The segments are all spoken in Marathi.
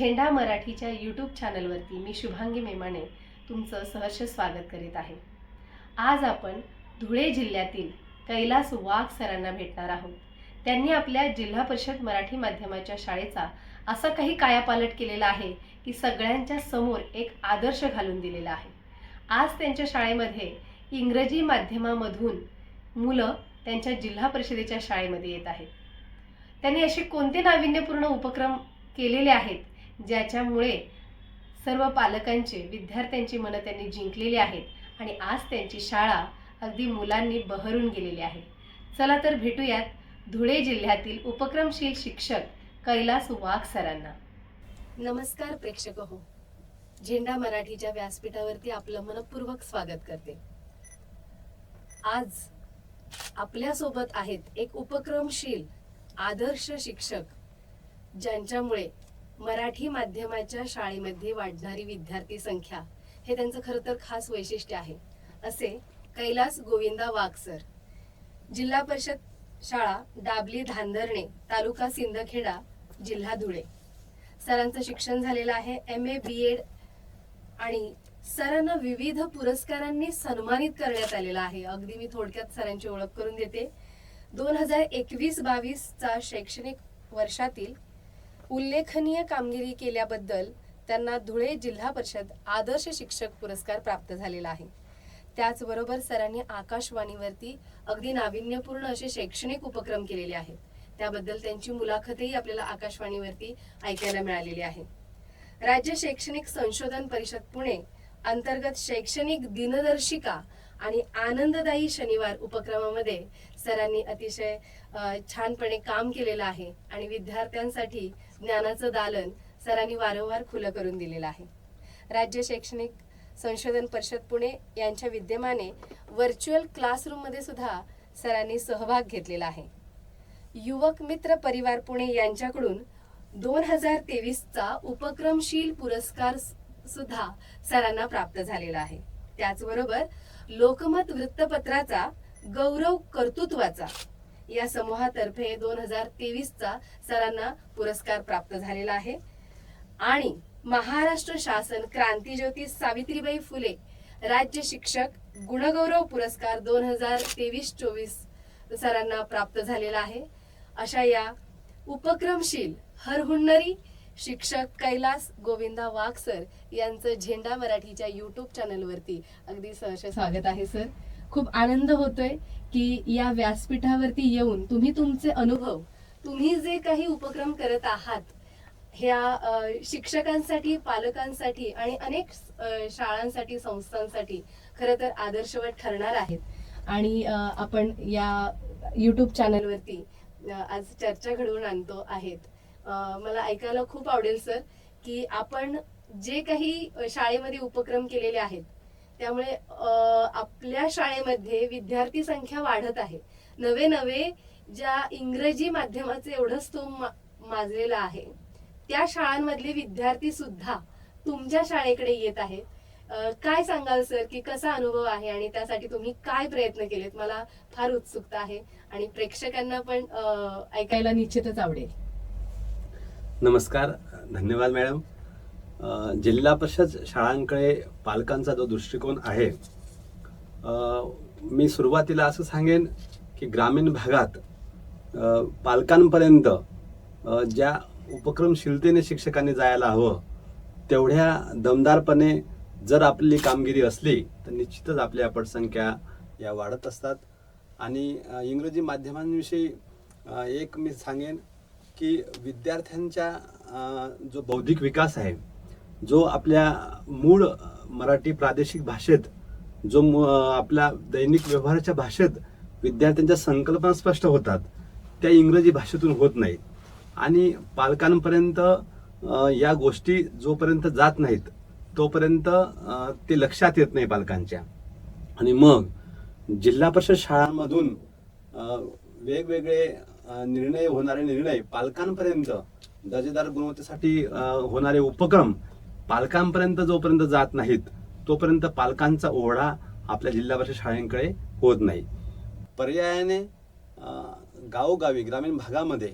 झेंडा मराठीच्या यूट्यूब चॅनलवरती मी शुभांगी मेमाणे तुमचं सहर्ष स्वागत करीत आहे. आज आपण धुळे जिल्ह्यातील कैलास वाघ सरांना भेटणार आहोत. त्यांनी आपल्या जिल्हा परिषद मराठी माध्यमाच्या शाळेचा असा काही कायापालट केलेला आहे की सगळ्यांच्या समोर एक आदर्श घालून दिलेला आहे. आज त्यांच्या शाळेमध्ये इंग्रजी माध्यमामधून मुलं त्यांच्या जिल्हा परिषदेच्या शाळेमध्ये येत आहेत. त्यांनी असे कोणते नाविन्यपूर्ण उपक्रम केलेले आहेत ज्याच्यामुळे सर्व पालकांचे विद्यार्थ्यांची मनं त्यांनी जिंकलेली आहेत आणि आज त्यांची शाळा अगदी मुलांनी बहरून गेलेली आहे. चला तर भेटूयात धुळे जिल्ह्यातील उपक्रमशील शिक्षक कैलास वाघ सरांना. नमस्कार प्रेक्षक हो झेंडा मराठीच्या व्यासपीठावरती आपलं मनपूर्वक स्वागत करते. आज आपल्यासोबत आहेत एक उपक्रमशील आदर्श शिक्षक ज्यांच्यामुळे मराठी माध्यमाच्या शाळेमध्ये वाढणारी विद्यार्थी संख्या हे त्यांचं खरं तर खास वैशिष्ट्य आहे. असे कैलास गोविंदा वाघ सर जिल्हा परिषद शाळा डाबली धांधरणे तालुका सिंदखेडा जिल्हा धुळे. सरांचं शिक्षण झालेलं आहे एम ए बी एड आणि सरांना विविध पुरस्कारांनी सन्मानित करण्यात आलेलं आहे. अगदी मी थोडक्यात सरांची ओळख करून देते. दोन हजार एकवीस बावीसचा शैक्षणिक वर्षातील उल्लेखनीय कामगिरी केल्याबद्दल त्यांना धुळे जिल्हा परिषद आदर्श शिक्षक पुरस्कार प्राप्त झालेला आहे. त्याचबरोबर सरांनी आकाशवाणीवरती अगदी नाविन्यपूर्ण असे शैक्षणिक उपक्रम केलेले आहेत. त्याबद्दल त्यांची मुलाखतही आपल्याला आकाशवाणीवरती ऐकायला मिळालेली आहे. राज्य शैक्षणिक संशोधन परिषद पुणे अंतर्गत शैक्षणिक दिनदर्शिका आणि आनंददायी शनिवार उपक्रमामध्ये सरांनी अतिशय छानपणे काम केलेलं आहे आणि विद्यार्थ्यांसाठी ज्ञानाचं दालन सरांनी वारंवार खुलं करून दिलेलं आहे. राज्य शैक्षणिक संशोधन परिषद पुणे यांच्या विद्यमाने व्हर्च्युअल क्लासरूममध्ये सुद्धा सरांनी सहभाग घेतलेला आहे. युवक मित्र परिवार पुणे यांच्याकडून दोन हजार तेवीसचा उपक्रमशील पुरस्कार सुद्धा सरांना प्राप्त झालेला आहे. त्याचबरोबर लोकमत वृत्तपत्राचा गौरव कर्तृत्वाचा या समूहातर्फे दोन हजार तेवीसचा सरांना पुरस्कार प्राप्त झालेला आहे. आणि महाराष्ट्र शासन क्रांतीज्योती सावित्रीबाई फुले राज्य शिक्षक गुणगौरव पुरस्कार दोन हजार तेवीस चोवीस सरांना प्राप्त झालेला आहे. अशा या उपक्रमशील हरहुन्नरी शिक्षक कैलास गोविंदा वाघ सर यांचं झेंडा मराठीच्या युट्यूब चॅनलवरती अगदी सहर्ष स्वागत आहे सर. खूप आनंद होतोय. की या व्यासपीठावरती येऊन तुम्ही तुमचे अनुभव तुम्ही जे काही उपक्रम करत आहात ह्या शिक्षकांसाठी पालकांसाठी आणि अनेक शाळांसाठी संस्थांसाठी खरं तर आदर्शवत ठरणार आहेत. आणि आपण या युट्यूब चॅनलवरती आज चर्चा घडवून आणतो आहेत. मला ऐकायला खूप आवडेल सर की आपण जे काही शाळेमध्ये उपक्रम केलेले आहेत त्यामुळे आपल्या शाळेमध्ये विद्यार्थी संख्या वाढत आहे. नवे नवे ज्या इंग्रजी माध्यमाचे एवढं स्तोम माजलेला माजलेलं आहे त्या शाळांमधले विद्यार्थी सुद्धा तुमच्या शाळेकडे येत आहेत. काय सांगाल सर की कसा अनुभव आहे आणि त्यासाठी तुम्ही काय प्रयत्न केलेत? मला फार उत्सुकता आहे आणि प्रेक्षकांना पण ऐकायला निश्चितच आवडेल. नमस्कार. धन्यवाद मॅडम. जिल्हा परिषद शाळांकडे पालकांचा जो दृष्टिकोन आहे मी सुरुवातीला असं सांगेन की ग्रामीण भागात पालकांपर्यंत ज्या उपक्रमशीलतेने शिक्षकांनी जायला हवं तेवढ्या दमदारपणे जर आपली कामगिरी असली तर निश्चितच आपल्या पटसंख्या या वाढत असतात. आणि इंग्रजी माध्यमांविषयी एक मी सांगेन की विद्यार्थ्यांच्या जो बौद्धिक विकास आहे जो आपल्या मूळ मराठी प्रादेशिक भाषेत जो आपल्या दैनिक व्यवहाराच्या भाषेत विद्यार्थ्यांच्या संकल्पना स्पष्ट होतात त्या इंग्रजी भाषेतून होत नाही आणि पालकांपर्यंत या गोष्टी जोपर्यंत जात नाहीत तोपर्यंत ते लक्षात येत नाही पालकांच्या. आणि मग जिल्हा परिषद शाळांमधून वेगवेगळे निर्णय होणारे निर्णय पालकांपर्यंत दर्जेदार गुणवत्तेसाठी होणारे उपक्रम पालकांपर्यंत जोपर्यंत जात नाहीत तोपर्यंत पालकांचा ओढा आपल्या जिल्हा परिषद शाळांकडे होत नाही. पर्यायाने गावोगावी ग्रामीण भागामध्ये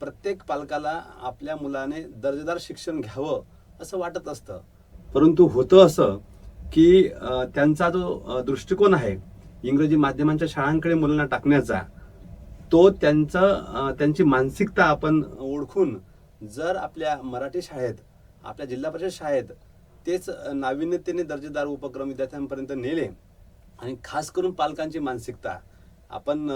प्रत्येक पालकाला आपल्या मुलाने दर्जेदार शिक्षण घ्यावं असं वाटत असतं. परंतु होतं असं की त्यांचा जो दृष्टिकोन आहे इंग्रजी माध्यमांच्या शाळांकडे मुलांना टाकण्याचा तो त्यांचं त्यांची मानसिकता आपण ओळखून जर आपल्या मराठी शाळेत आपल्या जिल्हा परिषद शाळेत तेच नाविन्यतेने दर्जेदार उपक्रम विद्यार्थ्यांपर्यंत नेले आणि खास करून पालकांची मानसिकता आपण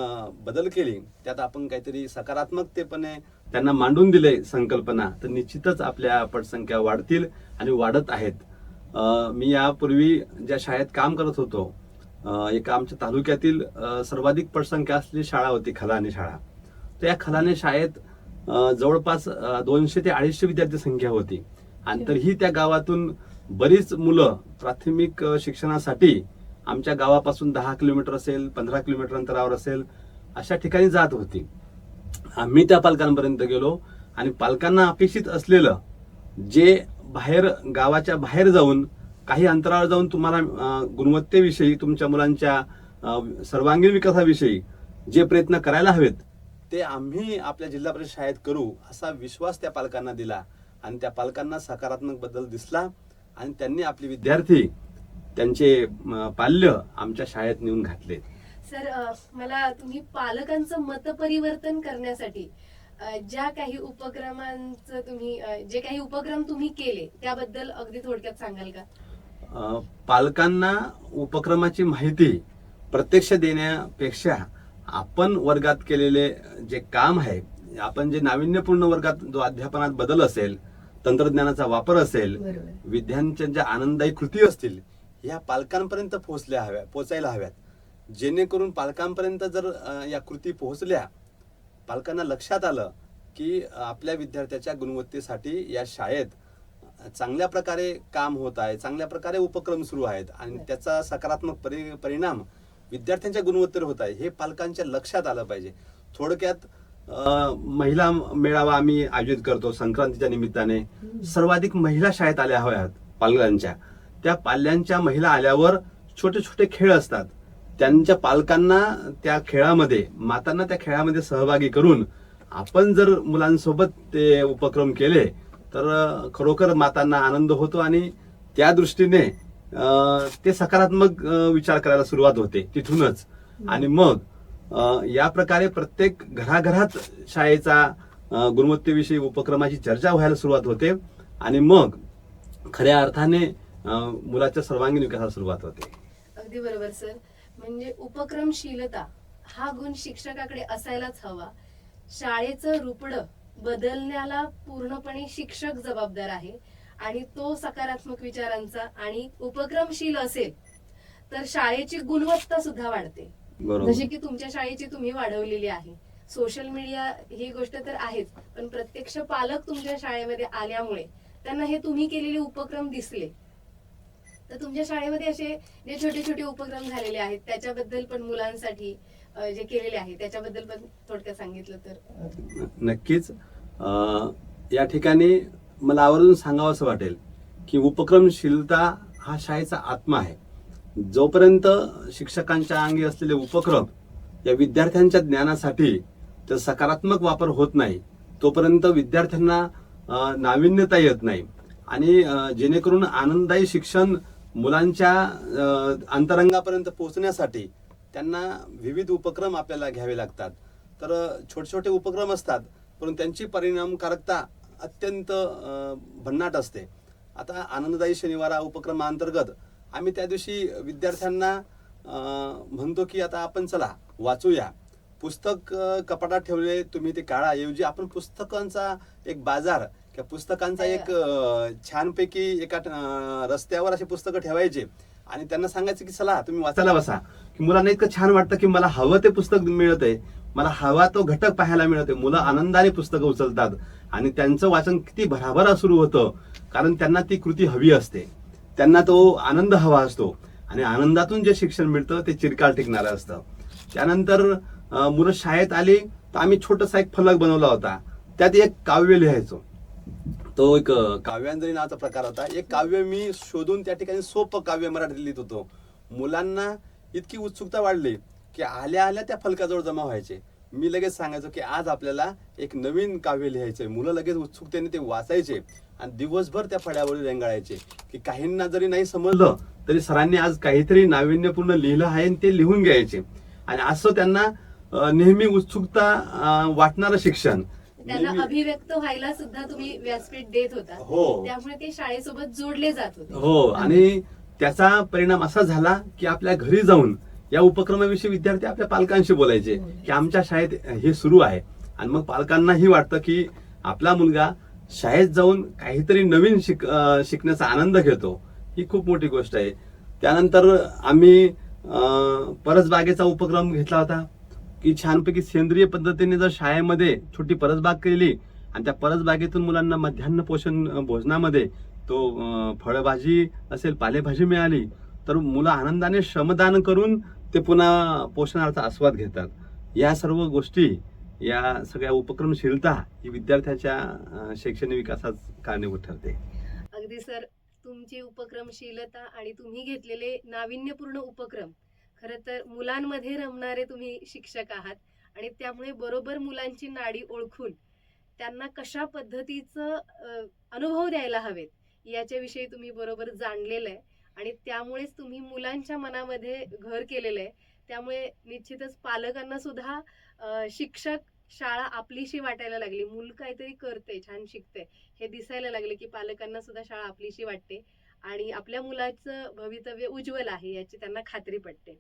बदल केली. त्यात आपण काहीतरी सकारात्मकतेपणे त्यांना मांडून दिले संकल्पना तर निश्चितच आपल्या पटसंख्या वाढतील आणि वाढत आहेत. मी यापूर्वी ज्या शाळेत काम करत होतो एका आमच्या तालुक्यातील सर्वाधिक पटसंख्या असलेली शाळा होती खलाने शाळा. तर या खलाने शाळेत जवळपास दोनशे ते अडीचशे विद्यार्थी संख्या होती. आणि तरीही त्या गावातून बरीच मुलं प्राथमिक शिक्षणासाठी आमच्या गावापासून दहा किलोमीटर असेल पंधरा किलोमीटर अंतरावर असेल अशा ठिकाणी जात होती. आम्ही त्या पालकांपर्यंत गेलो आणि पालकांना अपेक्षित असलेलं जे बाहेर गावाच्या बाहेर जाऊन काही अंतरावर जाऊन तुम्हाला गुणवत्तेविषयी तुमच्या मुलांच्या सर्वांगीण विकासाविषयी जे प्रयत्न करायला हवेत ते आम्ही आपल्या जिल्हा परिषद शाळेत करू असा विश्वास त्या पालकांना दिला. आणि त्या पालकांना सकारात्मक बदल दिसला आणि त्यांनी आपले विद्यार्थी त्यांचे पाल्य आमच्या शाळेत नेऊन घातले. सर मला तुम्ही पालकांचं मतपरिवर्तन करण्यासाठी अ, ज्या काही उपक्रमांचं तुम्ही जे काही उपक्रम तुम्ही केले त्याबद्दल अगदी थोडक्यात सांगाल का? पालकांना उपक्रमाची माहिती प्रत्यक्ष देण्यापेक्षा आपण वर्गात केलेले जे काम आहे आपण जे नाविन्यपूर्ण वर्गात जो अध्यापनात बदल असेल तंत्रज्ञानाचा वापर असेल विद्यार्थ्यांच्या ज्या आनंददायी कृती असतील ह्या पालकांपर्यंत पोहोचल्या हव्या पोचायला हव्यात. जेणेकरून पालकांपर्यंत जर या कृती पोहोचल्या पालकांना लक्षात आलं की आपल्या विद्यार्थ्याच्या गुणवत्तेसाठी या शाळेत चांगल्या प्रकारे काम होत आहे चांगल्या प्रकारे उपक्रम सुरू आहेत आणि त्याचा सकारात्मक परि परिणाम विद्यार्थ्यांच्या गुणवत्तेवर होत आहे हे पालकांच्या लक्षात आलं पाहिजे. थोडक्यात महिला मेळावा आम्ही आयोजित करतो संक्रांतीच्या निमित्ताने. सर्वाधिक महिला शाळेत आल्या हव्यात पालकांच्या. त्या पाल्यांच्या महिला आल्यावर छोटे छोटे खेळ असतात. त्यांच्या पालकांना त्या खेळामध्ये मातांना त्या खेळामध्ये सहभागी करून आपण जर मुलांसोबत ते उपक्रम केले तर खरोखर मातांना आनंद होतो आणि त्या दृष्टीने ते सकारात्मक विचार करायला सुरुवात होते तिथूनच. आणि मग या प्रकारे प्रत्येक घराघरात शाळेचा गुणवत्तेविषयी उपक्रमाची चर्चा व्हायला सुरुवात होते. आणि मग खऱ्या अर्थाने मुलाच्या सर्वांगीण विकासाला सुरुवात होते. अगदी बरोबर सर. म्हणजे उपक्रमशीलता हा गुण शिक्षकाकडे असायलाच हवा. शाळेचं रुपड बदलण्याला पूर्णपणे शिक्षक जबाबदार आहे. आणि तो सकारात्मक विचारांचा आणि उपक्रमशील असेल तर शाळेची गुणवत्ता सुद्धा वाढते. जशी की तुमच्या शाळेची तुम्ही वाढवलेली आहे. सोशल मीडिया ही गोष्ट तर आहेच पण प्रत्यक्ष पालक तुमच्या शाळेमध्ये आल्यामुळे त्यांना हे तुम्ही केलेले उपक्रम दिसले. तर तुमच्या शाळेमध्ये असे जे छोटे छोटे उपक्रम झालेले आहेत त्याच्याबद्दल पण मुलांसाठी जे केलेले आहे त्याच्याबद्दल पण थोडक्यात सांगितलं तर. नक्कीच. या ठिकाणी मला आवर्जून सांगावं असं वाटेल की उपक्रमशीलता हा शाळेचा आत्मा आहे. जोपर्यंत शिक्षकांच्या अंगी असलेले उपक्रम या विद्यार्थ्यांच्या ज्ञानासाठी तर सकारात्मक वापर होत नाही तोपर्यंत विद्यार्थ्यांना नाविन्यता येत नाही. आणि जेणेकरून आनंददायी शिक्षण मुलांच्या अंतरंगापर्यंत पोहोचण्यासाठी त्यांना विविध उपक्रम आपल्याला घ्यावे लागतात. तर छोटे छोटे उपक्रम असतात परंतु त्यांची परिणामकारकता अत्यंत भन्नाट असते. आता आनंददायी शनिवारा उपक्रमाअंतर्गत आम्ही त्या दिवशी विद्यार्थ्यांना म्हणतो की आता आपण चला वाचूया. पुस्तक कपाटात ठेवले तुम्ही ते काढा. ऐवजी आपण पुस्तकांचा एक बाजार किंवा पुस्तकांचा एक छानपैकी एका रस्त्यावर असे पुस्तकं ठेवायचे. आणि त्यांना सांगायचं की चला तुम्ही वाचायला बसा. की मुलांना इतकं छान वाटतं की मला हवं ते पुस्तक मिळत आहे मला हवा तो घटक पाहायला मिळत आहे मुलं आनंदाने पुस्तकं उचलतात. आणि त्यांचं वाचन किती भराभरा सुरू होतं. कारण त्यांना ती कृती हवी असते. त्यांना तो आनंद हवा असतो. आणि आनंदातून जे शिक्षण मिळतं ते चिरकाल टिकणारं असतं. त्यानंतर मुलं शाळेत आली तर आम्ही छोटासा एक फलक बनवला होता. त्यात एक काव्य लिहायचो. तो एक अं, काव्यांजली नावाचा प्रकार होता. एक काव्य मी शोधून त्या ठिकाणी सोपं काव्य मराठीत लिहित होतो. मुलांना इतकी उत्सुकता वाढली की आल्या आल्या त्या फलकाजवळ जमा व्हायचे. मी लगेच सांगायचो की आज आपल्याला एक नवीन काव्य लिहायचंय. मुलं लगेच उत्सुकतेने ते वाचायचे आणि दिवसभर त्या फळ्यावर रेंगाळायचे. की काहींना जरी नाही समजलं तरी सरांनी आज काहीतरी नाविन्यपूर्ण लिहिलं आहे आणि ते लिहून घ्यायचे. आणि असं त्यांना नेहमी उत्सुकता वाटणारं शिक्षण. त्यांना अभिव्यक्त व्हायला सुद्धा तुम्ही व्यासपीठ देत होता. हो. त्यामुळे ते शाळेसोबत जोडले जात होते. हो. आणि त्याचा परिणाम असा झाला की आपल्या घरी जाऊन या उपक्रमाविषयी विद्यार्थी आपल्या पालकांशी बोलायचे. की आमच्या शाळेत हे सुरू आहे. आणि मग पालकांनाही वाटतं की आपला मुलगा शाळेत जाऊन काहीतरी नवीन शिक शिकण्याचा आनंद घेतो. ही खूप मोठी गोष्ट आहे. त्यानंतर आम्ही परसबागेचा उपक्रम घेतला होता. की छानपैकी सेंद्रिय पद्धतीने जर शाळेमध्ये छोटी परसबाग केली आणि त्या परसबागेतून मुलांना मध्यान्ह पोषण भोजनामध्ये तो फळभाजी असेल पालेभाजी मिळाली तर मुलं आनंदाने श्रमदान करून ते पुन्हा पोषणाचा आस्वाद घेतात. या सर्व गोष्टी या सगळ्या उपक्रमशीलता ही विद्यार्थ्याच्या शैक्षणिक विकासात कारणीभूत ठरते. अगदी सर तुमची उपक्रमशीलता आणि तुम्ही घेतलेले नाविन्यपूर्ण उपक्रम खरं तर मुलांमध्ये रमणारे तुम्ही शिक्षक आहात आणि त्यामुळे बरोबर मुलांची नाडी ओळखून त्यांना कशा पद्धतीचं अनुभव द्यायला हवेत याच्याविषयी तुम्ही बरोबर जाणलेलं आहे. आणि त्यामुळेच तुम्ही मुलांच्या मनामध्ये घर केलेलं आहे. त्यामुळे निश्चितच पालकांना सुद्धा शिक्षक शाळा आपलीशी वाटायला लागली. मूल काहीतरी करते छान शिकते. हे दिसायला लागले की पालकांना सुद्धा शाळा आपलीशी वाटते आणि आपल्या मुलाचं भवितव्य उज्ज्वल आहे याची त्यांना खात्री पडते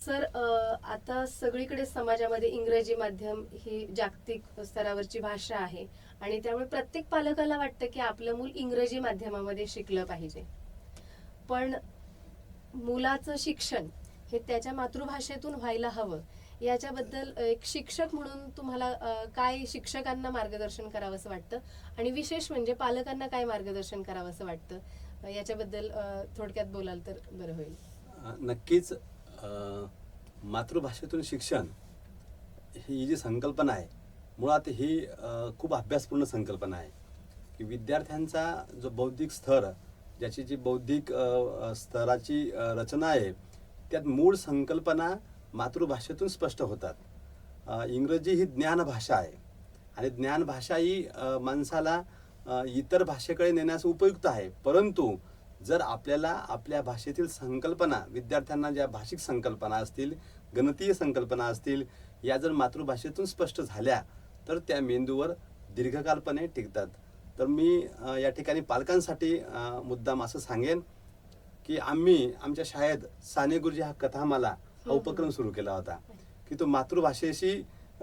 सर आता सगळीकडे समाजामध्ये इंग्रजी माध्यम ही जागतिक स्तरावरची भाषा आहे आणि त्यामुळे प्रत्येक पालकाला वाटतं की आपलं मूल इंग्रजी माध्यमामध्ये शिकलं पाहिजे. पण मुलाचं शिक्षण हे त्याच्या मातृभाषेतून व्हायला हवं. याच्याबद्दल एक शिक्षक म्हणून तुम्हाला काय शिक्षकांना मार्गदर्शन करावं असं वाटतं? आणि विशेष म्हणजे पालकांना काय मार्गदर्शन करावं असं वाटतं? याच्याबद्दल थोडक्यात बोलाल तर बरं होईल. नक्कीच मातृभाषेतून शिक्षण ही जी संकल्पना आहे मुळात ही खूप अभ्यासपूर्ण संकल्पना आहे. की विद्यार्थ्यांचा जो बौद्धिक स्तर ज्याची जी बौद्धिक स्तराची रचना आहे त्यात मूळ संकल्पना मातृभाषेतून स्पष्ट होतात. इंग्रजी ही ज्ञानभाषा आहे. आणि ज्ञानभाषा ही माणसाला इतर भाषेकडे नेण्यास उपयुक्त आहे. परंतु जर आपल्याला आपल्या भाषेतील संकल्पना विद्यार्थ्यांना ज्या भाषिक संकल्पना असतील गणतीय संकल्पना असतील या जर मातृभाषेतून स्पष्ट झाल्या तर त्या मेंदूवर दीर्घकालपणे टिकतात. तर मी या ठिकाणी पालकांसाठी मुद्दाम असं सांगेन की आम्ही आमच्या शाळेत साने गुरुजी हा कथामाला हा. उपक्रम सुरू केला होता. की तो मातृभाषेशी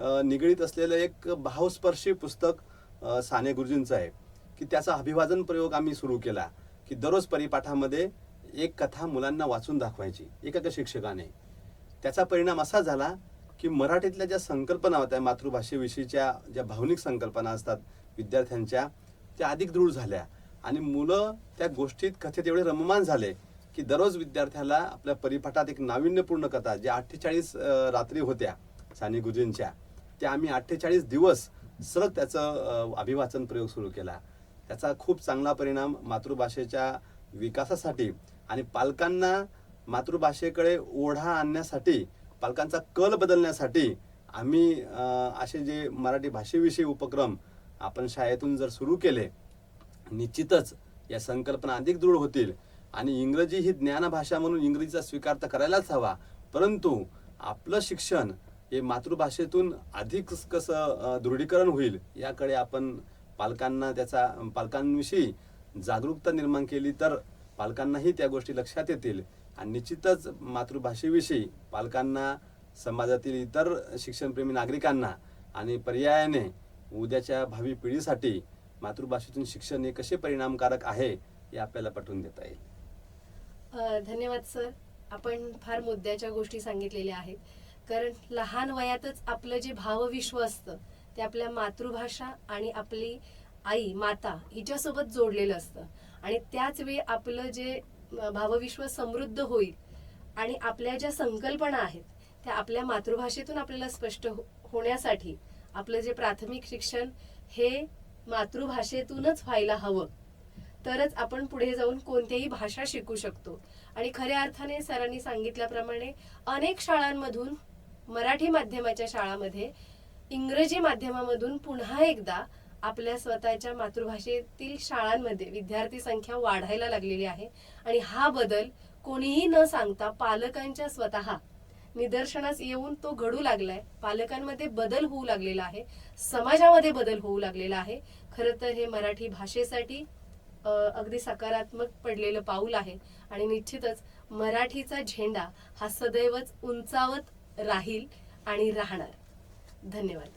निगडीत असलेलं एक भावस्पर्शी पुस्तक साने गुरुजींचं आहे. की त्याचा अभिवादन प्रयोग आम्ही सुरू केला. की दररोज परिपाठामध्ये एक कथा मुलांना वाचून दाखवायची एका एका शिक्षकाने. त्याचा परिणाम असा झाला की मराठीतल्या ज्या संकल्पना होत्या मातृभाषेविषयीच्या ज्या भावनिक संकल्पना असतात विद्यार्थ्यांच्या त्या अधिक दृढ झाल्या. आणि मुलं त्या गोष्टीत कथेत एवढे रममान झाले की दररोज विद्यार्थ्याला आपल्या परिपाठात एक नाविन्यपूर्ण कथा ज्या अठ्ठेचाळीस रात्री होत्या साने गुरुजींच्या त्या आम्ही अठ्ठेचाळीस दिवस सलग त्याचं अभिवाचन प्रयोग सुरू केला. त्याचा खूप चांगला परिणाम मातृभाषेच्या विकासासाठी आणि पालकांना मातृभाषेकडे ओढा आणण्यासाठी पालकांचा कल बदलण्यासाठी आम्ही असे जे मराठी भाषेविषयी उपक्रम आपण शाळेतून जर सुरू केले निश्चितच या संकल्पना अधिक दृढ होतील. आणि इंग्रजी ही ज्ञानभाषा म्हणून इंग्रजीचा स्वीकार तर करायलाच हवा. परंतु आपलं शिक्षण हे मातृभाषेतून अधिक कसं दृढीकरण होईल याकडे आपण पालकांना त्याचा पालकांविषयी जागरूकता निर्माण केली तर पालकांनाही त्या गोष्टी लक्षात येतील. आणि निश्चितच मातृभाषेविषयी पालकांना समाजातील इतर शिक्षणप्रेमी नागरिकांना आणि पर्यायाने उद्याच्या भावी पिढीसाठी मातृभाषेतून शिक्षण हे कसे परिणामकारक आहे हे आपल्याला पटवून देता येईल. धन्यवाद सर. आपण फार मुद्द्याच्या गोष्टी सांगितलेल्या आहेत. कारण लहान वयातच आपलं जे भावविश्व असतं ते आपल्या मातृभाषा आणि आपली आई माता हिच्यासोबत जोडलेलं असतं. आणि त्याच वेळी आपलं जे भावविश्व समृद्ध होईल आणि आपल्या ज्या संकल्पना आहेत त्या आपल्या मातृभाषेतून आपल्याला स्पष्ट हो- होण्यासाठी आपलं जे प्राथमिक शिक्षण हे मातृभाषेतूनच व्हायला हवं. तरच आपण पुढे जाऊन कोणतीही भाषा शिकू शकतो. आणि खऱ्या अर्थाने सरांनी सांगितल्याप्रमाणे अनेक शाळांमधून मराठी माध्यमाच्या शाळामध्ये इंग्रजी माध्यमामधून पुन्हा एकदा आपल्या स्वतःच्या मातृभाषेतील शाळांमध्ये विद्यार्थी संख्या वाढायला लागलेली आहे. आणि हा बदल कोणीही न सांगता पालकांच्या स्वतः निदर्शनास येऊन तो घडू लागलाय. पालकांमध्ये बदल होऊ लागलेला आहे. समाजामध्ये बदल होऊ लागलेला आहे. खर तर हे मराठी भाषेसाठी अगदी सकारात्मक पडलेलं पाऊल आहे. आणि निश्चितच मराठीचा झेंडा हा सदैवच उंचावत राहील आणि राहणार. धन्यवाद.